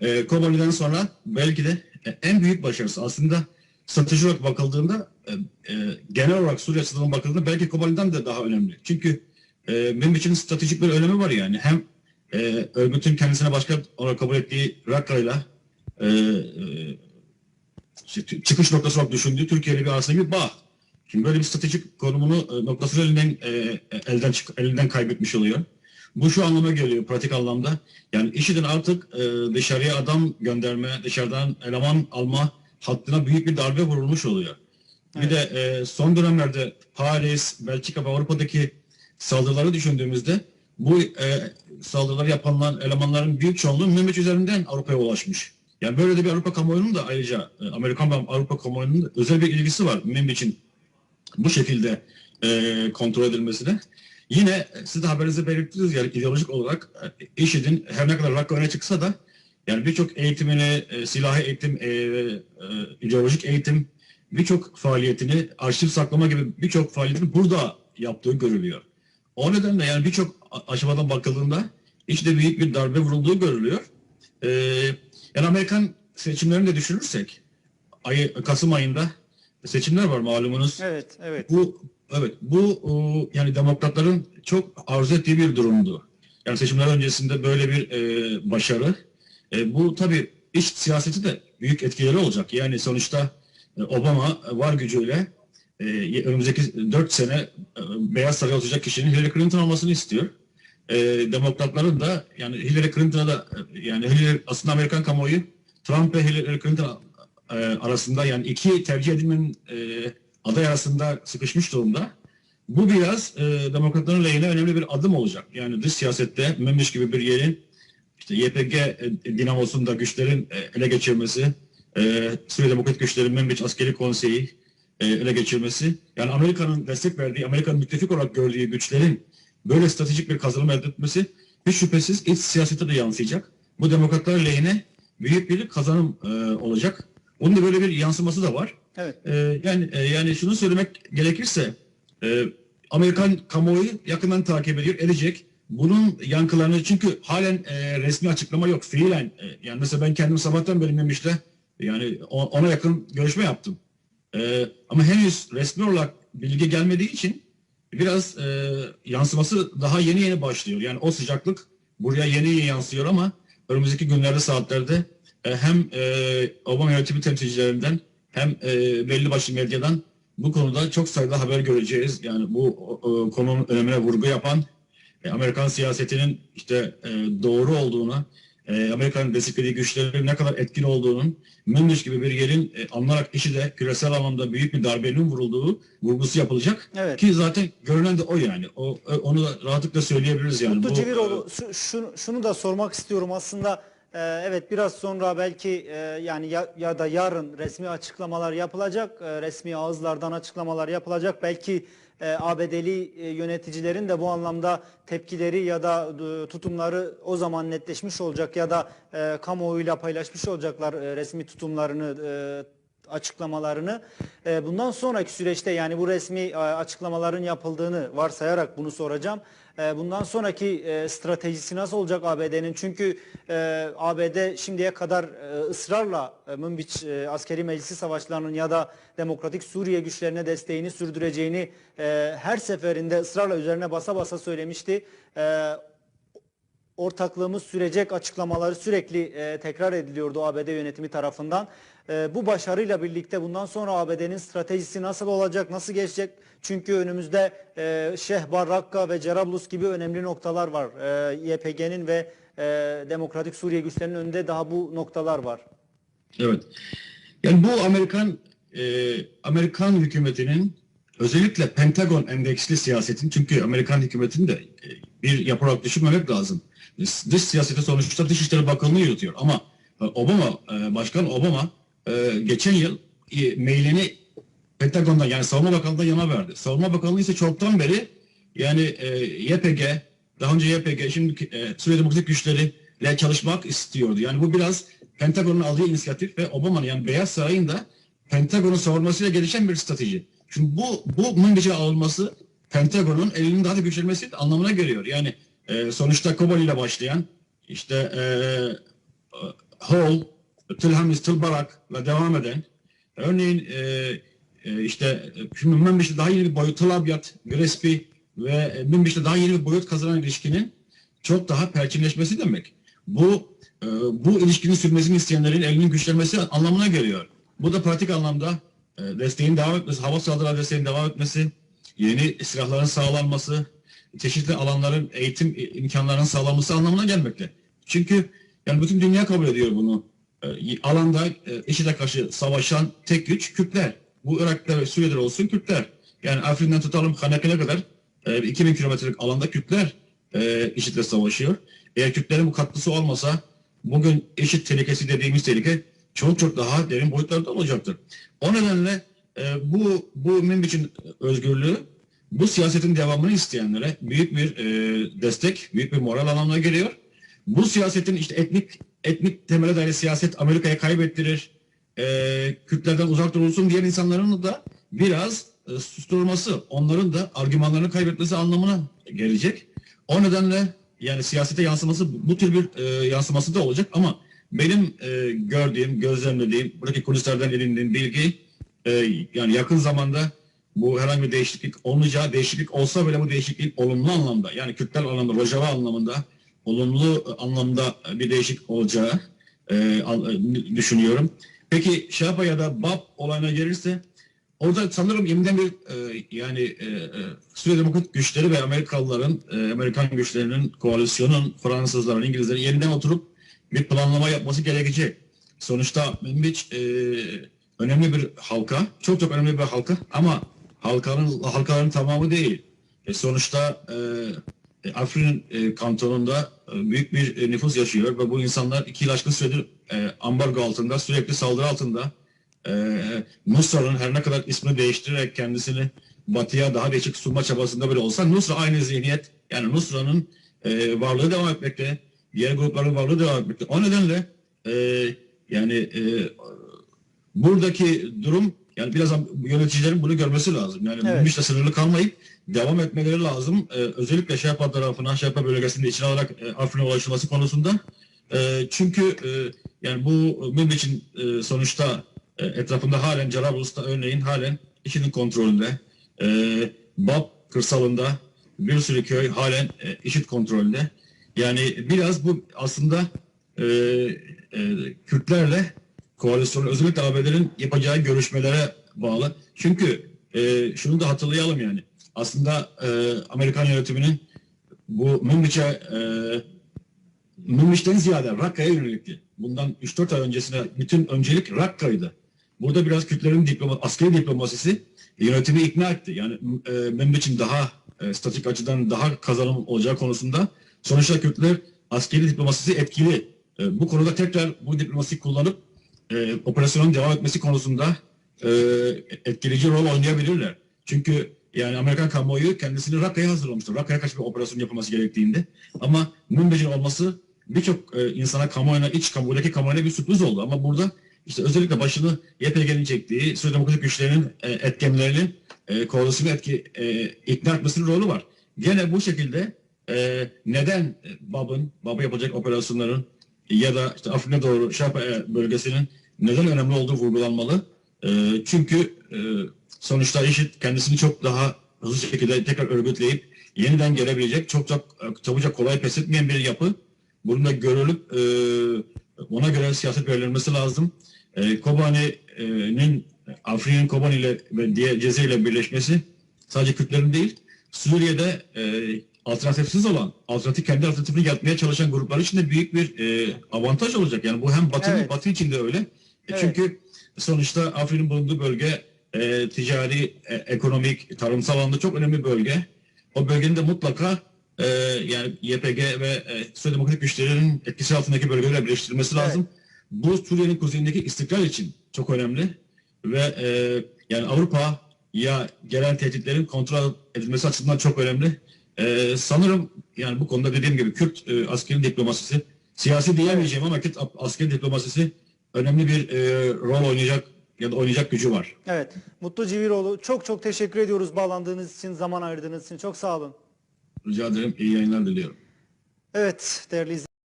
e, Kobani'den sonra belki de e, en büyük başarısı aslında strateji olarak bakıldığında e, e, genel olarak Suriye açısından bakıldığında belki Kobani'den de daha önemli. Çünkü e, benim için stratejik bir önemi var yani. Hem e, örgütün kendisine başkan olarak kabul ettiği Rakka'yla e, e, çıkış noktası olarak düşündüğü Türkiye ile bir arasında bir bağ. Şimdi böyle bir stratejik konumunu e, noktasını elinden e, elden çık- elinden kaybetmiş oluyor. Bu şu anlama geliyor pratik anlamda. Yani IŞİD'in artık e, dışarıya adam gönderme, dışarıdan eleman alma hattına büyük bir darbe vurulmuş oluyor. Bir de e, son dönemlerde Paris, Belçika ve Avrupa'daki saldırıları düşündüğümüzde bu e, saldırıları yapanlar, elemanların büyük çoğunluğu Münbiç üzerinden Avrupa'ya ulaşmış. Yani böyle de bir Avrupa kamuoyunun da ayrıca e, Amerikan ve Avrupa kamuoyunun da özel bir ilgisi var Münbiç'in bu şekilde e, kontrol edilmesine. Yine e, siz de haberinizde belirttiniz yani ideolojik olarak e, IŞİD'in her ne kadar Rakka öne çıksa da yani birçok eğitimini, e, silahi eğitim, e, e, ideolojik eğitim, birçok faaliyetini, arşiv saklama gibi birçok faaliyetini burada yaptığı görülüyor. O nedenle yani birçok aşamadan bakıldığında işte büyük bir darbe vurulduğu görülüyor. E, yani Amerikan seçimlerini de düşünürsek, ayı, Kasım ayında seçimler var malumunuz. Evet, evet. Bu evet bu e, yani demokratların çok arzu ettiği bir durumdu. Yani seçimler öncesinde böyle bir e, başarı. E, bu tabii iç siyaseti de büyük etkileri olacak. Yani sonuçta e, Obama var gücüyle e, önümüzdeki 4 sene e, Beyaz Saray'a oturacak kişinin Hillary Clinton olmasını istiyor. E, demokratların da yani Hillary Clinton'a da e, yani Hillary, aslında Amerikan kamuoyu Trump ve Hillary Clinton e, arasında yani iki tercih edilmenin e, aday arasında sıkışmış durumda. Bu biraz e, demokratların lehine önemli bir adım olacak. Yani dış siyasette Memiş gibi bir yerin işte YPG e, dinamosunda güçlerin e, ele geçirmesi, e, Suriye Demokrat Güçlerin Memiş Askeri Konseyi e, ele geçirmesi, yani Amerika'nın destek verdiği, Amerika'nın müttefik olarak gördüğü güçlerin böyle stratejik bir kazanım elde etmesi hiç şüphesiz iç siyasete de yansıyacak. Bu demokratlar lehine büyük bir kazanım e, olacak. Onun da böyle bir yansıması da var. Evet. Ee, yani e, yani şunu söylemek gerekirse e, Amerikan kamuoyu yakından takip ediyor, edecek. Bunun yankılarını çünkü halen e, resmi açıklama yok. Fiilen e, yani mesela ben kendim sabahtan beri yani ona yakın görüşme yaptım. E, ama henüz resmi olarak bilgi gelmediği için biraz e, yansıması daha yeni yeni başlıyor. Yani o sıcaklık buraya yeni yeni yansıyor ama önümüzdeki günlerde saatlerde e, hem e, Obama yönetimi temsilcilerinden hem e, belli başlı medyadan bu konuda çok sayıda haber göreceğiz. Yani bu o, konunun önemine vurgu yapan e, Amerikan siyasetinin işte e, doğru olduğuna, e, Amerika'nın desteklediği güçlerin ne kadar etkili olduğunun Münbiç gibi bir yerin e, alınarak işi de küresel anlamda büyük bir darbenin vurulduğu vurgusu yapılacak. Evet. Ki zaten görünen de o yani. O, onu da rahatlıkla söyleyebiliriz yani. Mutlu Bu, Civiroğlu şu- şunu, şunu da sormak istiyorum aslında e, evet biraz sonra belki e, yani ya, ya da yarın resmi açıklamalar yapılacak e, resmi ağızlardan açıklamalar yapılacak belki e, ABD'li yöneticilerin de bu anlamda tepkileri ya da tutumları o zaman netleşmiş olacak ya da kamuoyuyla paylaşmış olacaklar resmi tutumlarını açıklamalarını. Bundan sonraki süreçte yani bu resmi açıklamaların yapıldığını varsayarak bunu soracağım. E, Bundan sonraki e, stratejisi nasıl olacak ABD'nin? Çünkü e, ABD şimdiye kadar e, ısrarla e, Münbiç askeri meclisi savaşlarının ya da Demokratik Suriye güçlerine desteğini sürdüreceğini her seferinde ısrarla üzerine basa basa söylemişti. Ortaklığımız sürecek açıklamaları sürekli tekrar ediliyordu ABD yönetimi tarafından. E, bu başarıyla birlikte bundan sonra ABD'nin stratejisi nasıl olacak, nasıl geçecek? Çünkü önümüzde e, Şehbar, Rakka ve Cerablus gibi önemli noktalar var. E, YPG'nin ve e, Demokratik Suriye güçlerinin önünde daha bu noktalar var. Evet. Yani bu Amerikan e, Amerikan hükümetinin özellikle Pentagon endeksli siyasetin çünkü Amerikan hükümetinin de e, bir yapı olarak düşünmemek lazım. Dış, dış siyaseti sonuçta Dışişleri Bakanlığı yürütüyor ama e, Obama, e, Başkan Obama e, geçen yıl e, mailini Pentagon'dan yani Savunma Bakanlığı'ndan yana verdi. Savunma Bakanlığı ise çoktan beri yani e, YPG, daha önce YPG, şimdi e, Suriye Demokratik Güçleri ile çalışmak istiyordu. Yani bu biraz Pentagon'un aldığı inisiyatif ve Obama'nın yani Beyaz Saray'ın da Pentagon'un savunmasıyla gelişen bir strateji. Şimdi bu bu Münbiç'e alınması Pentagon'un elinin daha da güçlenmesi anlamına geliyor. Yani e, sonuçta Kobani ile başlayan işte e, Hall, Tılhamiz, Tılbarak'la devam eden örneğin e, e, işte şimdi Münbiş'te daha yeni bir boyut, Tılabyat, Gillespie ve e, Münbiş'te daha yeni bir boyut kazanan ilişkinin çok daha perçinleşmesi demek. Bu e, bu ilişkinin sürmesini isteyenlerin elinin güçlenmesi anlamına geliyor. Bu da pratik anlamda e, desteğin devam etmesi, hava saldırı desteğinin devam etmesi, yeni silahların sağlanması, çeşitli alanların eğitim imkanlarının sağlanması anlamına gelmekte. Çünkü yani bütün dünya kabul ediyor bunu. E, alanda e, IŞİD'e karşı savaşan tek güç Kürtler. Bu Irak'ta ve Suriye'de olsun Kürtler. Yani Afrin'den tutalım Haneke'ne kadar e, 2000 kilometrelik alanda Kürtler e, IŞİD'le savaşıyor. Eğer Kürtlerin bu katkısı olmasa bugün IŞİD tehlikesi dediğimiz tehlike çok çok daha derin boyutlarda olacaktır. O nedenle e, bu bu Münbiç'in özgürlüğü bu siyasetin devamını isteyenlere büyük bir e, destek, büyük bir moral anlamına geliyor. Bu siyasetin işte etnik etnik temele dayalı siyaset Amerika'ya kaybettirir, e, Kürtlerden uzak durulsun diyen insanların da biraz e, susturulması, onların da argümanlarını kaybetmesi anlamına gelecek. O nedenle yani siyasete yansıması bu tür bir e, yansıması da olacak ama benim e, gördüğüm, gözlemlediğim, buradaki kulislerden edindiğim bilgi e, yani yakın zamanda bu herhangi bir değişiklik olmayacağı, değişiklik olsa bile bu değişiklik olumlu anlamda yani Kürtler anlamda, Rojava anlamında olumlu anlamda bir değişik olacağı e, e, düşünüyorum. Peki Şapa ya da BAP olayına gelirse orada sanırım yeniden bir e, yani e, e, Suriye Demokrat güçleri ve Amerikalıların, e, Amerikan güçlerinin, koalisyonun, Fransızların, İngilizlerin yeniden oturup bir planlama yapması gerekecek. Sonuçta Münbiç e, önemli bir halka, çok çok önemli bir halka ama halkanın halkaların tamamı değil. E, sonuçta e, Afrin e, kantonunda e, büyük bir e, nüfus yaşıyor ve bu insanlar iki yıl aşkın süredir e, ambargo altında, sürekli saldırı altında. E, Nusra'nın her ne kadar ismini değiştirerek kendisini batıya daha değişik sunma çabasında bile olsa Nusra aynı zihniyet. Yani Nusra'nın e, varlığı devam etmekte, diğer grupların varlığı devam etmekte. O nedenle e, yani e, buradaki durum yani biraz yöneticilerin bunu görmesi lazım. Yani Evet. bu işle sınırlı kalmayıp devam etmeleri lazım. Ee, özellikle Şerpa tarafına, Şerpa bölgesinde içine alarak e, Afrin'e ulaşılması konusunda. E, çünkü e, yani bu Münbiç'in e, sonuçta e, etrafında halen Cerablus'ta örneğin halen işinin kontrolünde. E, Bab kırsalında bir sürü köy halen e, IŞİD kontrolünde. Yani biraz bu aslında e, e, Kürtlerle koalisyonun özellikle ABD'nin yapacağı görüşmelere bağlı. Çünkü e, şunu da hatırlayalım yani. Aslında e, Amerikan yönetiminin bu Münbiç'e e, Münbiç'ten ziyade Rakka'ya yönelikti. Bundan 3-4 ay öncesine bütün öncelik Rakka'ydı. Burada biraz Kürtlerin diploma, askeri diplomasisi yönetimi ikna etti. Yani e, Münbiç'in daha e, statik açıdan daha kazanım olacağı konusunda sonuçta Kürtler askeri diplomasisi etkili. E, bu konuda tekrar bu diplomasi kullanıp e, operasyonun devam etmesi konusunda e, etkileyici rol oynayabilirler. Çünkü yani Amerikan kamuoyu kendisini Rakka'ya hazırlamıştır. Rakka'ya karşı bir operasyon yapılması gerektiğinde. Ama Münbec'in olması birçok e, insana kamuoyuna, iç kamuoyundaki kamuoyuna bir sürpriz oldu. Ama burada işte özellikle başını YPG'nin çektiği, Suriye Demokratik Güçlerinin e, etkenlerinin e, koalisyonu etki, e, ikna etmesinin rolü var. Gene bu şekilde e, neden BAB'ın, BAB'ı yapacak operasyonların ya da işte Afrin'e doğru Şarpa e, bölgesinin neden önemli olduğu vurgulanmalı. E, çünkü e, sonuçta IŞİD kendisini çok daha hızlı şekilde tekrar örgütleyip yeniden gelebilecek çok çok çabucak kolay pes etmeyen bir yapı. Bunun da görülüp ona göre siyaset belirlenmesi lazım. Kobani'nin Afrin'in Kobani ile ve diğer Cezire ile birleşmesi sadece Kürtlerin değil Suriye'de alternatifsiz olan, alternatif kendi alternatifini yapmaya çalışan gruplar için de büyük bir e, avantaj olacak. Yani bu hem Batı, Evet. Batı için de öyle. E, Evet. Çünkü sonuçta Afrin'in bulunduğu bölge e, ticari, e, ekonomik, tarımsal alanda çok önemli bir bölge. O bölgenin de mutlaka e, yani YPG ve e, Suriye Demokratik Güçlerinin etkisi altındaki bölgelerle birleştirilmesi Evet. lazım. Bu Suriye'nin kuzeyindeki istikrar için çok önemli ve e, yani Avrupa ya gelen tehditlerin kontrol edilmesi açısından çok önemli. E, sanırım yani bu konuda dediğim gibi Kürt e, askeri diplomasisi siyasi diyemeyeceğim ama Kürt askeri diplomasisi önemli bir e, rol oynayacak ya da oynayacak gücü var. Evet. Mutlu Civiroğlu çok çok teşekkür ediyoruz bağlandığınız için, zaman ayırdığınız için. Çok sağ olun. Rica ederim. İyi yayınlar diliyorum. Evet değerli izleyiciler.